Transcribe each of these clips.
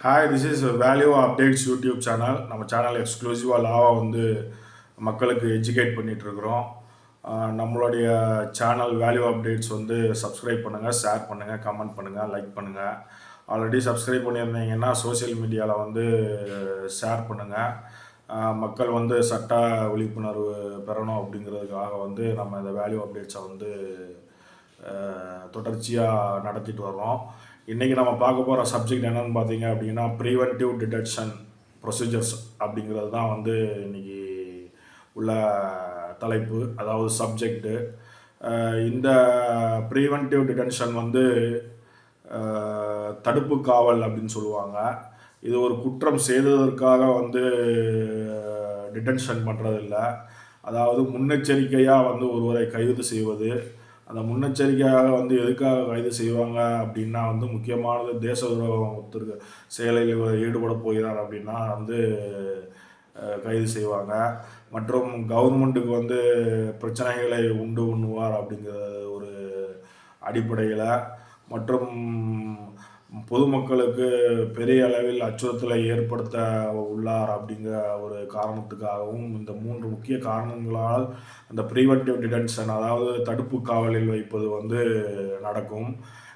Hi this is value updates YouTube channel நம்ம channel எக்ஸ்க்ளூசிவாக லாவாக வந்து மக்களுக்கு எஜுகேட் பண்ணிகிட்ருக்குறோம் நம்மளுடைய சேனல் வேல்யூ அப்டேட்ஸ் வந்து சப்ஸ்கிரைப் பண்ணுங்கள் ஷேர் பண்ணுங்கள் கமெண்ட் பண்ணுங்கள் லைக் பண்ணுங்கள் ஆல்ரெடி சப்ஸ்கிரைப் பண்ணியிருந்தீங்கன்னா சோஷியல் மீடியாவில் வந்து ஷேர் பண்ணுங்கள் மக்கள் வந்து சட்ட விழிப்புணர்வு பெறணும் அப்படிங்கிறதுக்காக வந்து நம்ம இந்த வேல்யூ அப்டேட்ஸை வந்து தொடர்ச்சியாக நடத்திட்டு வர்றோம். இன்றைக்கி நம்ம பார்க்க போகிற சப்ஜெக்ட் என்னென்னு பார்த்தீங்க அப்படின்னா ப்ரீவென்டிவ் டிடெக்ஷன் ப்ரொசீஜர்ஸ் அப்படிங்கிறது தான் வந்து இன்றைக்கி உள்ள தலைப்பு அதாவது சப்ஜெக்டு இந்த ப்ரீவென்டிவ் டிடென்ஷன் வந்து தடுப்பு காவல் அப்படின்னு சொல்லுவாங்க. இது ஒரு குற்றம் செய்ததற்காக வந்து டிடென்ஷன் பண்ணுறதில்ல அதாவது முன்னெச்சரிக்கையாக வந்து ஒருவரை கைது செய்வது அந்த முன்னெச்சரிக்கையாக வந்து எதுக்காக கைது செய்வாங்க அப்படின்னா வந்து முக்கியமானது தேச துரோகம் ஒருத்தருக்கு செயலில் ஈடுபட போகிறார் அப்படின்னா வந்து கைது செய்வாங்க. மற்றும் கவர்மெண்ட்டுக்கு வந்து பிரச்சனைகளை உண்டு உண்ணுவார் அப்படிங்கிற ஒரு அடிப்படையில். மற்றும் பொதுமக்களுக்கு பெரிய அளவில் அச்சுறுத்தலை ஏற்படுத்த உள்ளார் அப்படிங்கிற ஒரு காரணத்துக்காகவும் இந்த மூன்று முக்கிய காரணங்களால் அந்த ப்ரீவென்டிவ் டிடென்ஷன் அதாவது தடுப்பு காவலில் வைப்பது வந்து நடக்கும்.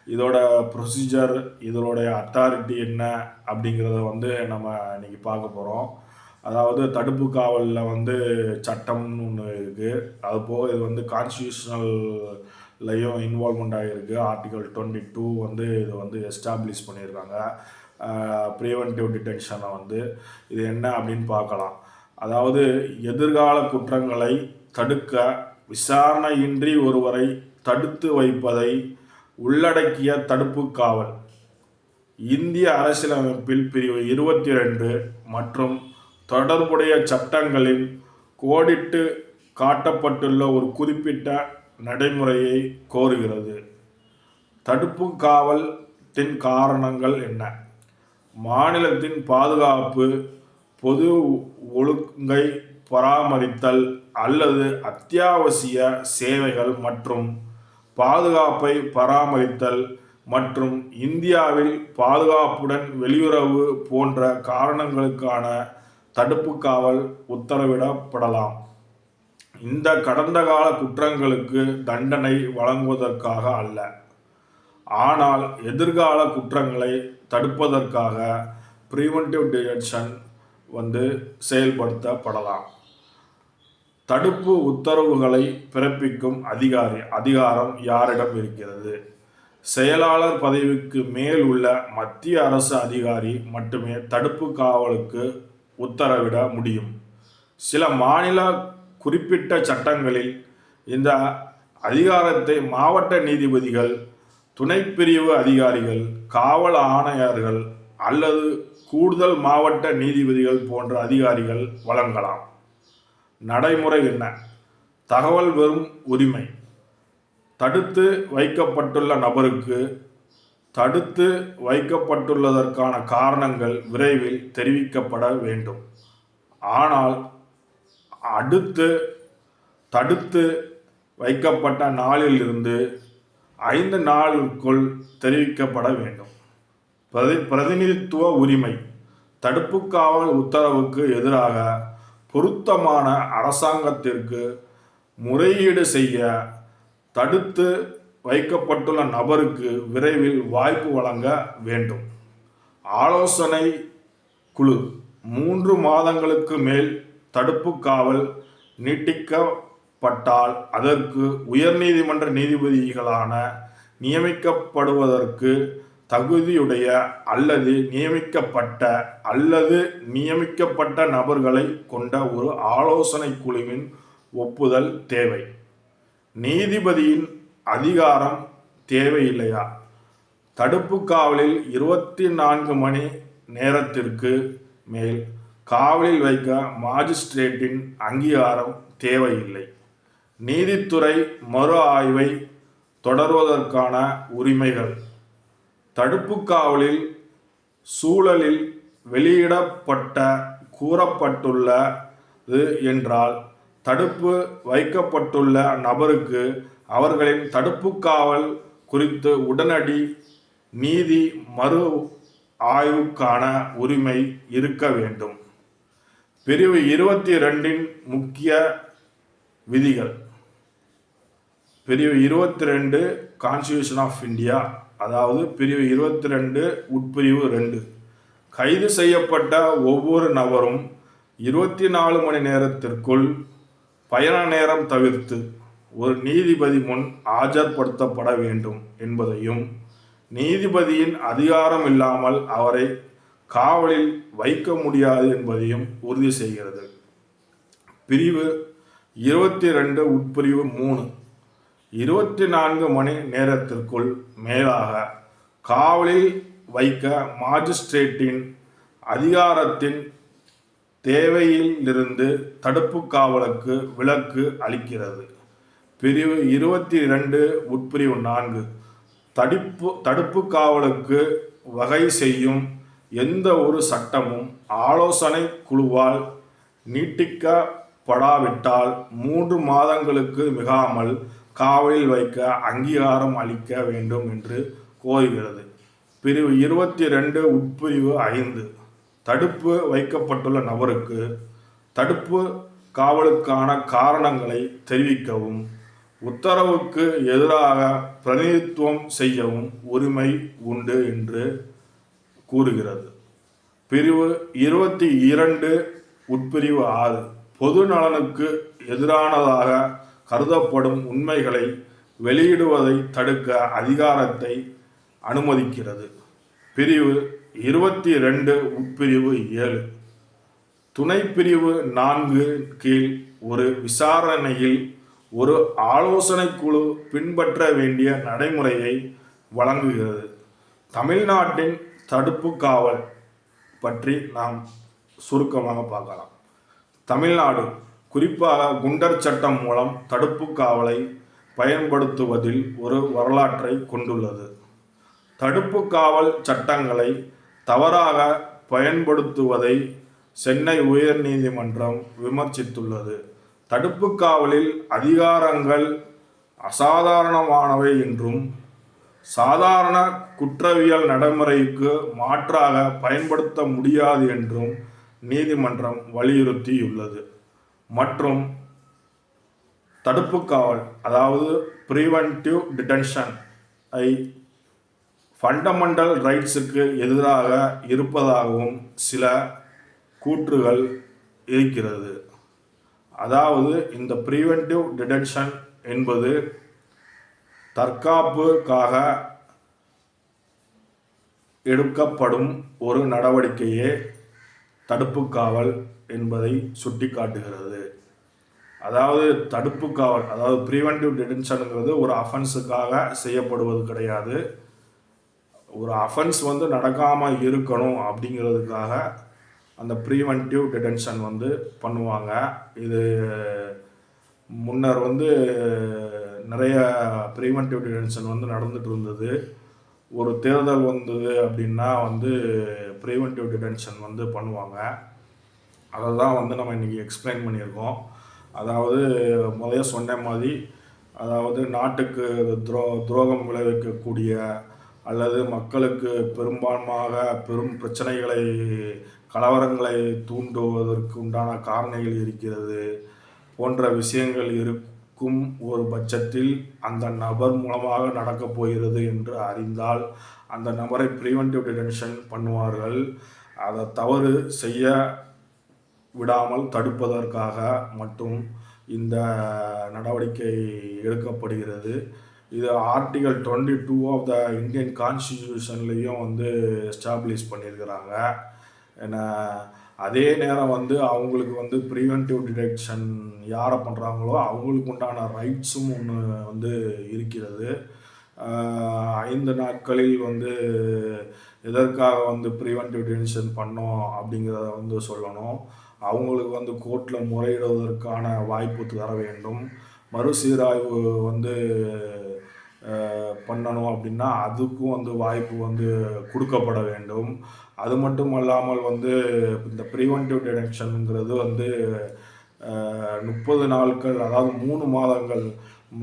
இதோட ப்ரொசீஜர் இதனுடைய அத்தாரிட்டி என்ன அப்படிங்கிறத வந்து நம்ம இன்னைக்கு பார்க்க போகிறோம் அதாவது தடுப்பு காவலில் வந்து சட்டம்னு ஒன்று இருக்குது அது போக இது வந்து லையும் இன்வால்மெண்ட் ஆகிருக்கு ஆர்டிகல் டுவெண்ட்டி டூ வந்து இதை வந்து எஸ்டாப்ளிஷ் பண்ணியிருக்காங்க. ப்ரிவென்டிவ் டிடென்ஷனை வந்து. இது என்ன அப்படின்னு பார்க்கலாம். அதாவது எதிர்கால குற்றங்களை தடுக்க விசாரணையின்றி ஒருவரை தடுத்து வைப்பதை உள்ளடக்கிய தடுப்பு காவல். இந்திய அரசியலமைப்பில் பிரிவு இருபத்தி ரெண்டு மற்றும் தொடர்புடைய சட்டங்களில் கோடிட்டு காட்டப்பட்டுள்ள ஒரு குறிப்பிட்ட நடைமுறையை கோருகிறது. தடுப்பு காவல்த்தின் காரணங்கள் என்ன? மாநிலத்தின் பாதுகாப்பு பொது ஒழுங்கை பராமரித்தல் அல்லது அத்தியாவசிய சேவைகள் மற்றும் பாதுகாப்பை பராமரித்தல் மற்றும் இந்தியாவில் பாதுகாப்புடன் வெளியுறவு போன்ற காரணங்களுக்கான தடுப்பு காவல் உத்தரவிடப்படலாம். இந்த கடந்த கால குற்றங்களுக்கு தண்டனை வழங்குவதற்காக அல்ல. ஆனால் எதிர்கால குற்றங்களை தடுப்பதற்காக ப்ரீவென்டிவ் டிடெக்ஷன் வந்து செயல்படுத்தப்படலாம். தடுப்பு உத்தரவுகளை பிறப்பிக்கும் அதிகாரி அதிகாரம் யாரிடம் இருக்கிறது? செயலாளர் பதவிக்கு மேல் உள்ள மத்திய அரசு அதிகாரி மட்டுமே தடுப்பு காவலுக்கு உத்தரவிட முடியும். சில மாநில குறிப்பிட்ட சட்டங்களில் இந்த அதிகாரத்தை மாவட்ட நீதிபதிகள் துணைப்பிரிவு அதிகாரிகள் காவல் ஆணையர்கள் அல்லது கூடுதல் மாவட்ட நீதிபதிகள் போன்ற அதிகாரிகள் வழங்கலாம். நடைமுறை என்ன? தகவல் வெறும் உரிமை. தடுத்து வைக்கப்பட்டுள்ள நபருக்கு தடுத்து வைக்கப்பட்டுள்ளதற்கான காரணங்கள் விரைவில் தெரிவிக்கப்பட வேண்டும். ஆனால் அடுத்து தடுத்து வைக்கப்பட்ட நாளிலிருந்து ஐந்து நாளுக்குள் தெரிவிக்கப்பட வேண்டும். பிரதி பிரதிநிதித்துவ உரிமை தடுப்பு காவல் உத்தரவுக்கு எதிராக பொருத்தமான அரசாங்கத்திற்கு முறையீடு செய்ய தடுத்து வைக்கப்பட்டுள்ள நபருக்கு விரைவில் வாய்ப்பு வழங்க வேண்டும். ஆலோசனை குழு மூன்று மாதங்களுக்கு மேல் தடுப்பு காவல் நீட்டிக்கப்பட்டால் அதற்கு உயர்நீதிமன்ற நீதிபதிகளான நியமிக்கப்படுவதற்கு தகுதியுடைய அல்லது நியமிக்கப்பட்ட அல்லது நியமிக்கப்பட்ட நபர்களை கொண்ட ஒரு ஆலோசனை குழுவின் ஒப்புதல் தேவை. நீதிபதியின் அதிகாரம் தேவையில்லையா? தடுப்பு காவலில் இருபத்தி நான்கு மணி நேரத்திற்கு மேல் காவலில் வைக்க மாஜிஸ்ட்ரேட்டின் அங்கீகாரம் தேவையில்லை. நீதித்துறை மறு ஆய்வை தொடர்வதற்கான உரிமைகள். தடுப்பு காவலில் சூழலில் வெளியிடப்பட்ட கூறப்பட்டுள்ளது என்றால் தடுப்பு வைக்கப்பட்டுள்ள நபருக்கு அவர்களின் தடுப்பு காவல் குறித்து உடனடி நீதி மறு ஆய்வுக்கான உரிமை இருக்க வேண்டும். பிரிவு இருபத்தி ரெண்டின் முக்கிய விதிகள். பிரிவு இருபத்தி ரெண்டு கான்ஸ்டியூஷன் ஆஃப் இந்தியா அதாவது பிரிவு இருபத்தி ரெண்டு உட்பிரிவு ரெண்டு. கைது செய்யப்பட்ட ஒவ்வொரு நபரும் இருபத்தி நாலு மணி நேரத்திற்குள் பயண நேரம் தவிர்த்து ஒரு நீதிபதி முன் ஆஜர்படுத்தப்பட வேண்டும் என்பதையும் நீதிபதியின் அதிகாரம் இல்லாமல் அவரை காவலில் வைக்க முடியாது என்பதையும் உறுதி செய்கிறது. பிரிவு இருபத்தி ரெண்டு உட்பிரிவு மூணு. இருபத்தி நான்கு மணி நேரத்திற்குள் மேலாக காவலில் வைக்க மாஜிஸ்ட்ரேட்டின் அதிகாரத்தின் தேவையிலிருந்து தடுப்பு காவலுக்கு விலக்கு அளிக்கிறது. பிரிவு இருபத்தி இரண்டு உட்பிரிவு நான்கு. தடுப்பு தடுப்பு காவலுக்கு வகை செய்யும் எந்த ஒரு சட்டமும் ஆலோசனை குழுவால் நீட்டிக்கப்படாவிட்டால் மூன்று மாதங்களுக்கு மிகாமல் காவலில் வைக்க அங்கீகாரம் அளிக்க வேண்டும் என்று கோருகிறது. பிரிவு இருபத்தி ரெண்டு உட்பிரிவு ஐந்து. தடுப்பு வைக்கப்பட்டுள்ள நபருக்கு தடுப்பு காவலுக்கான காரணங்களை தெரிவிக்கவும் உத்தரவுக்கு எதிராக பிரதிநிதித்துவம் செய்யவும் உரிமை உண்டு என்று கூறுகிறது. பிரிவு இருபத்தி இரண்டு உட்பிரிவு ஆறு. பொது நலனுக்கு எதிரானதாக கருதப்படும் உண்மைகளை வெளியிடுவதை தடுக்க அதிகாரத்தை அனுமதிக்கிறது. பிரிவு இருபத்தி ரெண்டு உட்பிரிவு ஏழு. துணை பிரிவு நான்கு கீழ் ஒரு விசாரணையில் ஒரு ஆலோசனை குழு பின்பற்ற வேண்டிய நடைமுறையை வழங்குகிறது. தமிழ்நாட்டின் தடுப்பு காவல் பற்றி நாம் சுருக்கமாக பார்க்கலாம். தமிழ்நாடு குறிப்பாக குண்டர் சட்டம் மூலம் தடுப்பு காவலை பயன்படுத்துவதில் ஒரு வரலாற்றை கொண்டுள்ளது. தடுப்பு காவல் சட்டங்களை தவறாக பயன்படுத்துவதை சென்னை உயர்நீதிமன்றம் விமர்சித்துள்ளது. தடுப்பு காவலில் அதிகாரங்கள் அசாதாரணமானவை என்றும் சாதாரண குற்றவியல் நடைமுறைக்கு மாற்றாக பயன்படுத்த முடியாது என்றும் நீதிமன்றம் வலியுறுத்தியுள்ளது. மற்றும் தடுப்பு காவல் அதாவது ப்ரீவென்டிவ் டிடென்ஷன் ஐ ஃபண்டமெண்டல் ரைட்ஸுக்கு எதிராக இருப்பதாகவும் சில கூற்றுகள் இருக்கிறது. அதாவது இந்த ப்ரீவென்டிவ் டிடென்ஷன் என்பது தற்காப்புக்காக எடுக்கப்படும் ஒரு நடவடிக்கையே தடுப்பு காவல் என்பதை சுட்டிக்காட்டுகிறது. அதாவது தடுப்பு காவல் அதாவது ப்ரிவென்டிவ் டிடென்ஷனுங்கிறது ஒரு அஃபென்ஸுக்காக செய்யப்படுவது கிடையாது. ஒரு அஃபென்ஸ் வந்து நடக்காமல் இருக்கணும் அப்படிங்கிறதுக்காக அந்த ப்ரீவென்டிவ் டிடென்ஷன் வந்து பண்ணுவாங்க. இது முன்னர் வந்து நிறைய ப்ரீவென்டிவ் டிடென்ஷன் வந்து நடந்துட்டு இருந்தது. ஒரு தேர்தல் வந்தது அப்படின்னா வந்து ப்ரீவென்டிவ் டிடென்ஷன் வந்து பண்ணுவாங்க. அதை தான் வந்து நம்ம இன்றைக்கி எக்ஸ்பிளைன் பண்ணியிருக்கோம். அதாவது முதல்ல சொன்ன மாதிரி அதாவது நாட்டுக்கு துரோ துரோகம் விளைவிக்கக்கூடிய அல்லது மக்களுக்கு பெரும்பான்மையாக பெரும் பிரச்சனைகளை கலவரங்களை தூண்டுவதற்கு உண்டான காரணிகள் இருக்கிறது போன்ற விஷயங்கள் இருக்கும் ஒரு பட்சத்தில் அந்த நபர் மூலமாக நடக்கப் போகிறது என்று அறிந்தால் அந்த நபரை ப்ரிவென்டிவ் டிடென்ஷன் பண்ணுவார்கள். அதை தவறு செய்ய விடாமல் தடுப்பதற்காக மட்டும் இந்த நடவடிக்கை எடுக்கப்படுகிறது. இது article twenty two of the Indian கான்ஸ்டிடியூஷன்லேயும் வந்து எஸ்டாப்ளிஷ் பண்ணியிருக்கிறாங்க. ஏன்னா அதே நேரம் வந்து அவங்களுக்கு வந்து ப்ரிவென்டிவ் டிடெக்ஷன் யாரை பண்ணுறாங்களோ அவங்களுக்கு உண்டான ரைட்ஸும் ஒன்று வந்து இருக்கிறது. ஐந்து நாட்களில் வந்து எதற்காக வந்து ப்ரிவென்டிவ் டிடென்ஷன் பண்ணோம் அப்படிங்கிறத வந்து சொல்லணும். அவங்களுக்கு வந்து கோர்ட்டில் முறையிடுவதற்கான வாய்ப்பு தர வேண்டும். மறுசீராய்வு வந்து பண்ணணும் அப்படின்னா அதுக்கும் வந்து வாய்ப்பு வந்து கொடுக்கப்பட வேண்டும். அது மட்டும் அல்லாமல் வந்து இந்த ப்ரிவென்டிவ் டிடெக்ஷனுங்கிறது வந்து முப்பது நாட்கள் அதாவது மூணு மாதங்கள்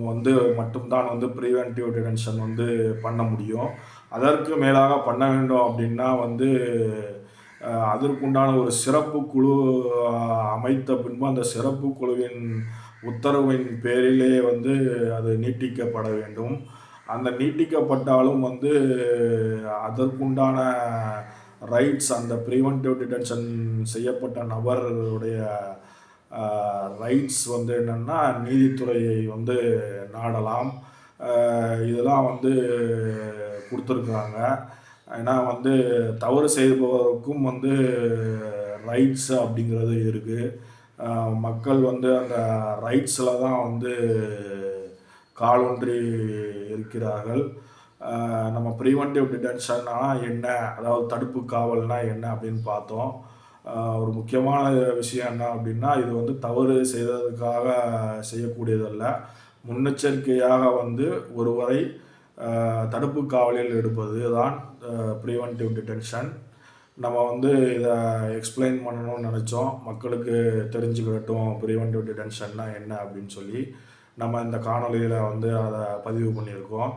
வந்து மட்டும்தான் வந்து ப்ரிவென்டிவ் டிடென்ஷன் வந்து பண்ண முடியும். அதற்கு மேலாக பண்ண வேண்டும் அப்படின்னா வந்து அதற்குண்டான ஒரு சிறப்பு குழு அமைத்த பின்பு அந்த சிறப்பு குழுவின் உத்தரவின் பேரிலே வந்து அது நீட்டிக்கப்பட வேண்டும். அந்த நீட்டிக்கப்பட்டாலும் வந்து அதற்குண்டான ரைட்ஸ் அந்த ப்ரிவென்டிவ் டிடென்ஷன் செய்யப்பட்ட நபருடைய ரைட்ஸ் வந்து என்னென்னா நீதித்துறையை வந்து நாடலாம். இதெல்லாம் வந்து கொடுத்துருக்குறாங்க ஏன்னா வந்து தவறு செய்பவருக்கும் வந்து ரைட்ஸ் அப்படிங்கிறது இருக்குது மக்கள் வந்து அந்த ரைட்ஸில் தான் வந்து காலூன்றி இருக்கிறார்கள். நம்ம ப்ரிவென்டிவ் டிடென்ஷன்னா என்ன? அதாவது தடுப்பு காவல்னா என்ன அப்படின்னு பார்த்தோம். ஒரு முக்கியமான விஷயம் என்ன அப்படின்னா இது வந்து தவறு செய்ததுக்காக செய்யக்கூடியதல்ல. முன்னெச்சரிக்கையாக வந்து ஒருவரை தடுப்பு காவலில் எடுப்பது தான் ப்ரிவென்டிவ் டிடென்ஷன் நம்ம வந்து இதை எக்ஸ்பிளைன் பண்ணணும்னு நினச்சோம். மக்களுக்கு தெரிஞ்சுக்கிடட்டும் ப்ரிவென்டிவ் டிடென்ஷன்னா என்ன அப்படின்னு சொல்லி நம்ம இந்த காணொலியில் வந்து அதை பதிவு பண்ணியிருக்கோம்.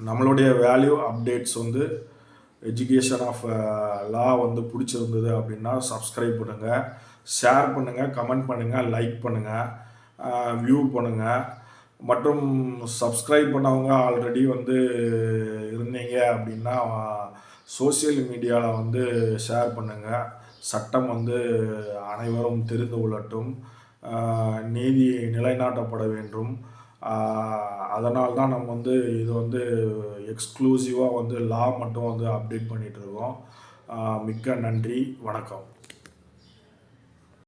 நம்மளுடைய வேல்யூ அப்டேட்ஸ் வந்து எஜுகேஷன் ஆஃப் லா வந்து பிடிச்சிருந்தது அப்படின்னா சப்ஸ்கிரைப் பண்ணுங்கள் ஷேர் பண்ணுங்கள் கமெண்ட் பண்ணுங்கள் லைக் பண்ணுங்கள் வியூ uh, பண்ணுங்கள் மற்றும் சப்ஸ்கிரைப் பண்ணவங்க ஆல்ரெடி வந்து இருந்தீங்க அப்படின்னா சோஷியல் மீடியாவில் வந்து ஷேர் பண்ணுங்கள் சட்டம் வந்து அனைவரும் தெரிந்து கொள்ளட்டும். நீதி நிலைநாட்டப்பட வேண்டும். அதனால் தான் நம்ம வந்து இது வந்து எக்ஸ்க்ளூசிவாக வந்து லா மட்டும் வந்து அப்டேட் பண்ணிகிட்டு இருக்கோம். மிக்க நன்றி. வணக்கம்.